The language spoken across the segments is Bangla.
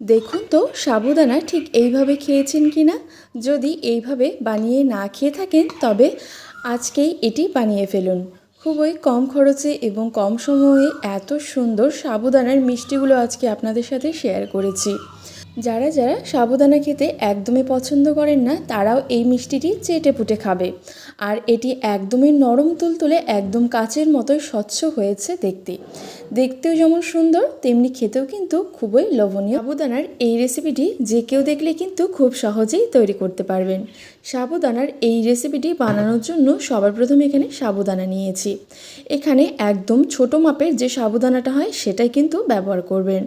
দেখুন তো, সাবুদানা ঠিক এইভাবে খেয়েছেন কি না যদি এইভাবে বানিয়ে না খেয়ে থাকেন, তবে আজকেই এটি বানিয়ে ফেলুন। খুবই কম খরচে এবং কম সময়ে এত সুন্দর সাবুদানার মিষ্টিগুলো আজকে আপনাদের সাথে শেয়ার করেছি। যারা যারা সাবুদানা খেতে একদমই পছন্দ করেন না, তারাও এই মিষ্টিটি চেটে পুটে খাবে। আর এটি একদমই নরম তুলতুলে, একদম কাচের মতোই স্বচ্ছ হয়েছে দেখতে। দেখতেও যেমন সুন্দর, তেমনি খেতেও কিন্তু খুবই লোভনীয়। সাবুদানার এই রেসিপিটি যে কেউ দেখলে কিন্তু খুব সহজেই তৈরি করতে পারবেন। সাবুদানার এই রেসিপিটি বানানোর জন্য সবার প্রথমে এখানে সাবুদানা নিয়েছি। এখানে একদম ছোট মাপের যে সাবুদানাটা হয়, সেটাই কিন্তু ব্যবহার করবেন।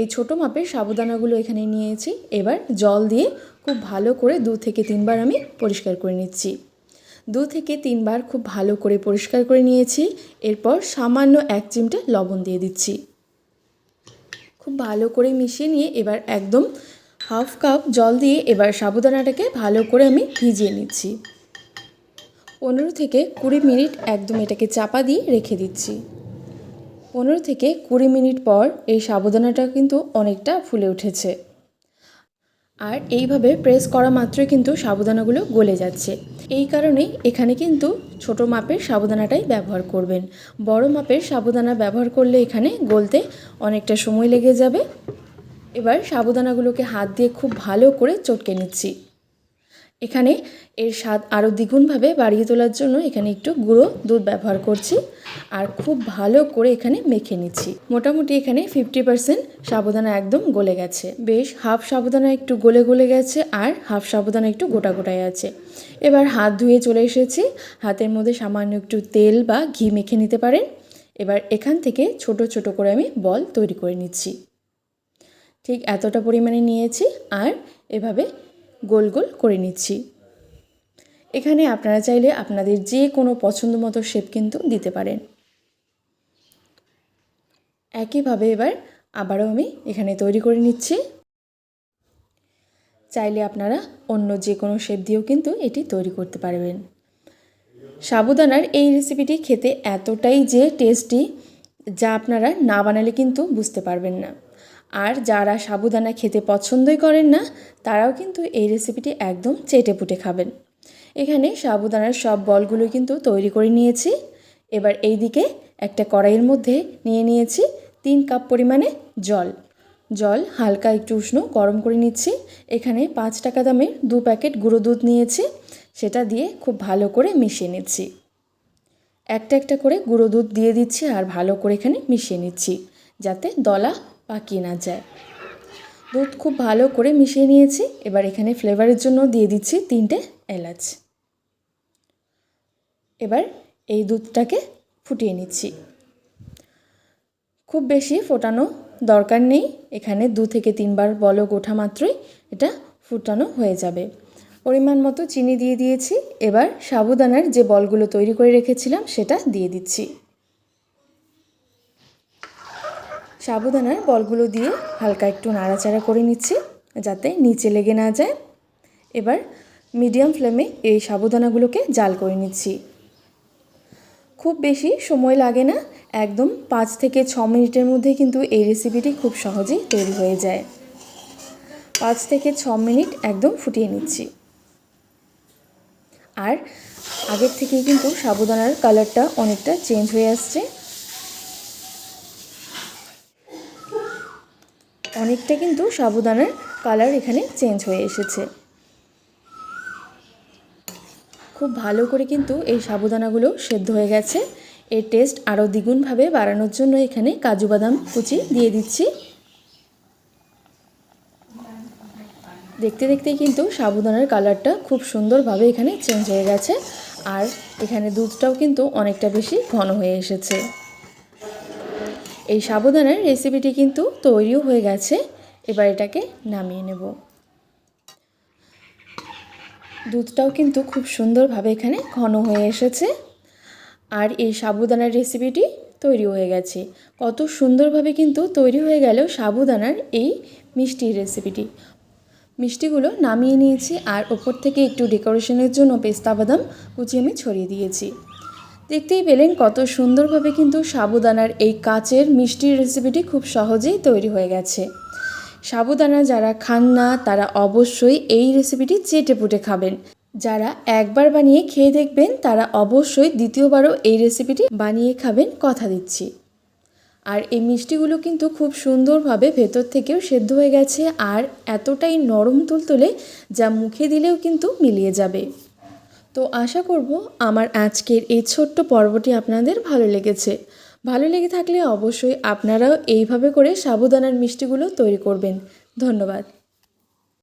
এই ছোট মাপের সাবুদানাগুলো এখানে নিয়েছি। এবার জল দিয়ে খুব ভালো করে দু থেকে তিনবার আমি পরিষ্কার করে নিচ্ছি। দু থেকে তিনবার খুব ভালো করে পরিষ্কার করে নিয়েছি। এরপর সামান্য এক চিমটে লবণ দিয়ে দিচ্ছি। খুব ভালো করে মিশিয়ে নিয়ে এবার একদম হাফ কাপ জল দিয়ে এবার সাবুদানাটাকে ভালো করে আমি ভিজিয়ে নিচ্ছি। পনেরো থেকে কুড়ি মিনিট একদম এটাকে চাপা দিয়ে রেখে দিচ্ছি। পনেরো থেকে কুড়ি মিনিট পর এই সাবুদানাটা কিন্তু অনেকটা ফুলে উঠেছে। আর এইভাবে প্রেস করা মাত্রই কিন্তু সাবুদানাগুলো গলে যাচ্ছে। এই কারণেই এখানে কিন্তু ছোট মাপের সাবুদানাটাই ব্যবহার করবেন। বড় মাপের সাবুদানা ব্যবহার করলে এখানে গলতে অনেকটা সময় লেগে যাবে। এবার সাবুদানাগুলোকে হাত দিয়ে খুব ভালো করে চটকে নিচ্ছি। এখানে এর স্বাদ আরও দ্বিগুণভাবে বাড়িয়ে তোলার জন্য এখানে একটু গুঁড়ো দুধ ব্যবহার করছি। আর খুব ভালো করে এখানে মেখে নিচ্ছি। মোটামুটি এখানে ফিফটি পার্সেন্ট সাবুদানা একদম গলে গেছে। বেশ, হাফ সাবুদানা একটু গলে গলে গেছে আর হাফ সাবুদানা একটু গোটা গোটায় আছে। এবার হাত ধুয়ে চলে এসেছি। হাতের মধ্যে সামান্য একটু তেল বা ঘি মেখে নিতে পারেন। এবার এখান থেকে ছোট ছোট করে আমি বল তৈরি করে নিচ্ছি। ঠিক এতটা পরিমাণে নিয়েছি। আর এভাবে গোল গোল করে নিচ্ছি। এখানে আপনারা চাইলে আপনাদের যে কোনো পছন্দ মতো শেপ কিন্তু দিতে পারেন। একইভাবে এবার আবারও আমি এখানে তৈরি করে নিচ্ছি। চাইলে আপনারা অন্য যে কোনো শেপ দিয়েও কিন্তু এটি তৈরি করতে পারবেন। সাবুদানার এই রেসিপিটি খেতে এতটাই যে টেস্টি যা আপনারা না বানালে কিন্তু বুঝতে পারবেন না। আর যারা সাবুদানা খেতে পছন্দই করেন না, তারাও কিন্তু এই রেসিপিটি একদম চেটে পুটে খাবেন। এখানে সাবুদানার সব বলগুলো কিন্তু তৈরি করে নিয়েছি। এবার এই দিকে একটা কড়াইয়ের মধ্যে নিয়ে নিয়েছি তিন কাপ পরিমাণে জল। জল হালকা একটু উষ্ণ গরম করে নিচ্ছি। এখানে পাঁচ টাকা দামের দু প্যাকেট গুঁড়ো দুধ নিয়েছি। সেটা দিয়ে খুব ভালো করে মিশিয়ে নিচ্ছি। একটা একটা করে গুঁড়ো দুধ দিয়ে দিচ্ছি আর ভালো করে এখানে মিশিয়ে নিচ্ছি। যাতে দলা পাকিয়ে না যায়। দুধ খুব ভালো করে মিশিয়ে নিয়েছি। এবার এখানে ফ্লেভারের জন্য দিয়ে দিচ্ছি তিনটে এলাচ। এবার এই দুধটাকে ফুটিয়ে নিচ্ছি। খুব বেশি ফোটানো দরকার নেই। এখানে দু থেকে তিনবার বলক ওঠা মাত্রই এটা ফুটানো হয়ে যাবে। পরিমাণ মতো চিনি দিয়ে দিয়েছি। এবার সাবুদানার যে বলগুলো তৈরি করে রেখেছিলাম সেটা দিয়ে দিচ্ছি। সাবুদানার বলগুলো দিয়ে হালকা একটু নাড়াচাড়া করে নিচ্ছি, যাতে নিচে লেগে না যায়। এবার মিডিয়াম ফ্লেমে এই সাবুদানাগুলোকে জাল করে নিচ্ছি। খুব বেশি সময় লাগে না, একদম পাঁচ থেকে ছ মিনিটের মধ্যে কিন্তু এই রেসিপিটি খুব সহজেই তৈরি হয়ে যায়। পাঁচ থেকে ছ মিনিট একদম ফুটিয়ে নিচ্ছি। আর আগের থেকেই কিন্তু সাবুদানার কালারটা অনেকটা চেঞ্জ হয়ে আসছে। অনেকটা কিন্তু সাবুদানার কালার এখানে চেঞ্জ হয়ে এসেছে। খুব ভালো করে কিন্তু এই সাবুদানাগুলো সেদ্ধ হয়ে গেছে। এর টেস্ট আরও দ্বিগুণভাবে বাড়ানোর জন্য এখানে কাজু বাদাম কুচি দিয়ে দিচ্ছি। দেখতে দেখতেই কিন্তু সাবুদানার কালারটা খুব সুন্দরভাবে এখানে চেঞ্জ হয়ে গেছে। আর এখানে দুধটাও কিন্তু অনেকটা বেশি ঘন হয়ে এসেছে। এই সাবুদানার রেসিপিটি কিন্তু তৈরিও হয়ে গেছে। এবার এটাকে নামিয়ে নেব। দুধটাও কিন্তু খুব সুন্দরভাবে এখানে ঘন হয়ে এসেছে। আর এই সাবুদানার রেসিপিটি তৈরি হয়ে গেছে। কত সুন্দরভাবে কিন্তু তৈরি হয়ে গেল সাবুদানার এই মিষ্টির রেসিপিটি মিষ্টিগুলো নামিয়ে নিয়েছি আর ওপর থেকে একটু ডেকোরেশনের জন্য পেস্তা বাদাম কুচি আমি ছড়িয়ে দিয়েছি। দেখতেই পেলেন কত সুন্দরভাবে কিন্তু সাবুদানার এই কাচের মিষ্টির রেসিপিটি খুব সহজেই তৈরি হয়ে গেছে। সাবুদানা যারা খান না, তারা অবশ্যই এই রেসিপিটি চেটে পুটে খাবেন। যারা একবার বানিয়ে খেয়ে দেখবেন, তারা অবশ্যই দ্বিতীয়বারও এই রেসিপিটি বানিয়ে খাবেন কথা দিচ্ছি। আর এই মিষ্টিগুলো কিন্তু খুব সুন্দরভাবে ভেতর থেকেও সেদ্ধ হয়ে গেছে আর এতটাই নরম তুলতুলে যা মুখে দিলেও কিন্তু মিলিয়ে যাবে। তো আশা করব আমার আজকের এই ছোট্ট পর্বটি আপনাদের ভালো লেগেছে। ভালো লেগে থাকলে অবশ্যই আপনারাও এইভাবে করে সাবুদানার মিষ্টিগুলো তৈরি করবেন। ধন্যবাদ।